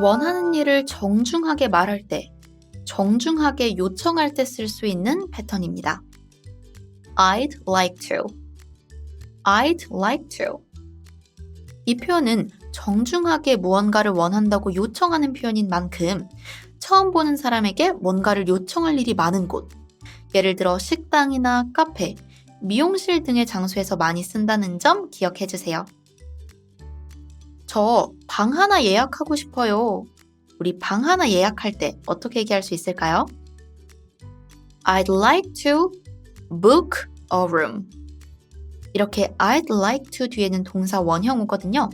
원하는 일을 정중하게 말할 때, 정중하게 요청할 때 쓸 수 있는 패턴입니다. I'd like to. I'd like to. 이 표현은 정중하게 무언가를 원한다고 요청하는 표현인 만큼 처음 보는 사람에게 뭔가를 요청할 일이 많은 곳, 예를 들어 식당이나 카페, 미용실 등의 장소에서 많이 쓴다는 점 기억해 주세요. 저 방 하나 예약하고 싶어요. 우리 방 하나 예약할 때 어떻게 얘기할 수 있을까요? I'd like to book a room. 이렇게 I'd like to 뒤에는 동사 원형어거든요.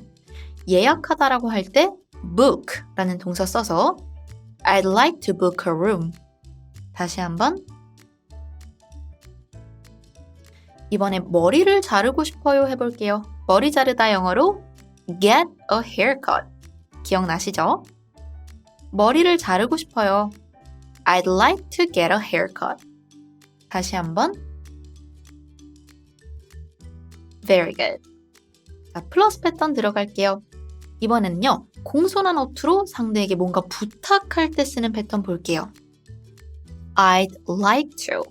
예약하다라고 할 때 book라는 동사 써서 I'd like to book a room. 다시 한번. 이번에 머리를 자르고 싶어요 해볼게요. 머리 자르다 영어로 get a haircut. 기억나시죠? 머리를 자르고 싶어요. I'd like to get a haircut. 다시 한번. Very good. 자, 플러스 패턴 들어갈게요. 이번에는요, 공손한 어투로 상대에게 뭔가 부탁할 때 쓰는 패턴 볼게요. I'd like to.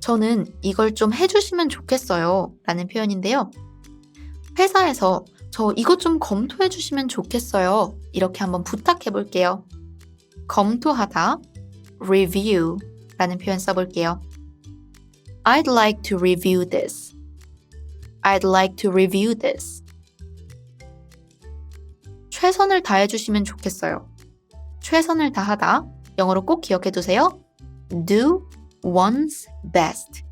저는 이걸 좀 해주시면 좋겠어요. 라는 표현인데요. 회사에서 저 이것 좀 검토해 주시면 좋겠어요. 이렇게 한번 부탁해 볼게요. 검토하다, review 라는 표현 써볼게요. I'd like to review this. I'd like to review this. 최선을 다해 주시면 좋겠어요. 최선을 다하다. 영어로 꼭 기억해 두세요. do one's best.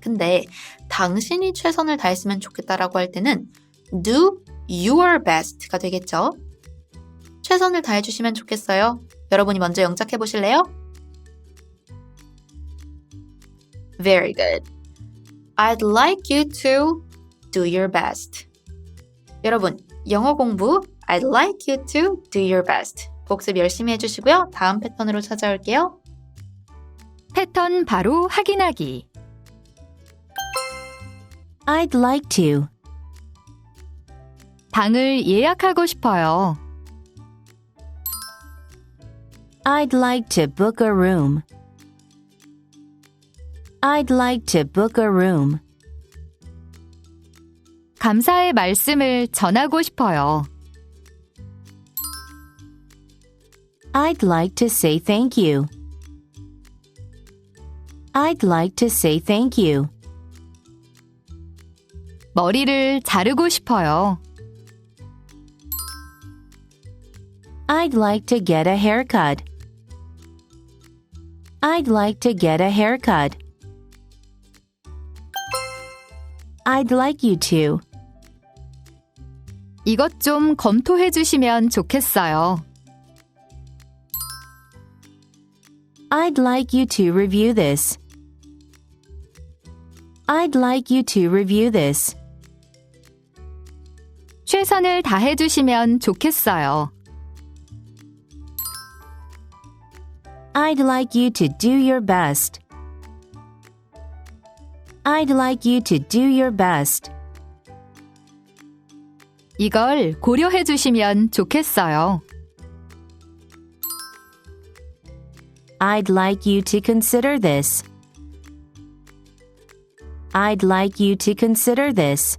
근데 당신이 최선을 다했으면 좋겠다라고 할 때는 do your best가 되겠죠. 최선을 다해 주시면 좋겠어요. 여러분이 먼저 영작해 보실래요? Very good. I'd like you to do your best. 여러분, 영어 공부 I'd like you to do your best. 복습 열심히 해주시고요. 다음 패턴으로 찾아올게요. 패턴 바로 확인하기. I'd like to. 방을 예약하고 싶어요. I'd like to book a room. I'd like to book a room. 감사의 말씀을 전하고 싶어요. I'd like to say thank you. I'd like to say thank you. 머리를 자르고 싶어요. I'd like to get a haircut. I'd like to get a haircut. I'd like you to. 이것 좀 검토해 주시면 좋겠어요. I'd like you to review this. I'd like you to review this. 최선을 다해 주시면 좋겠어요. I'd like you to do your best. I'd like you to do your best. 이걸 고려해 주시면 좋겠어요. I'd like you to consider this. I'd like you to consider this.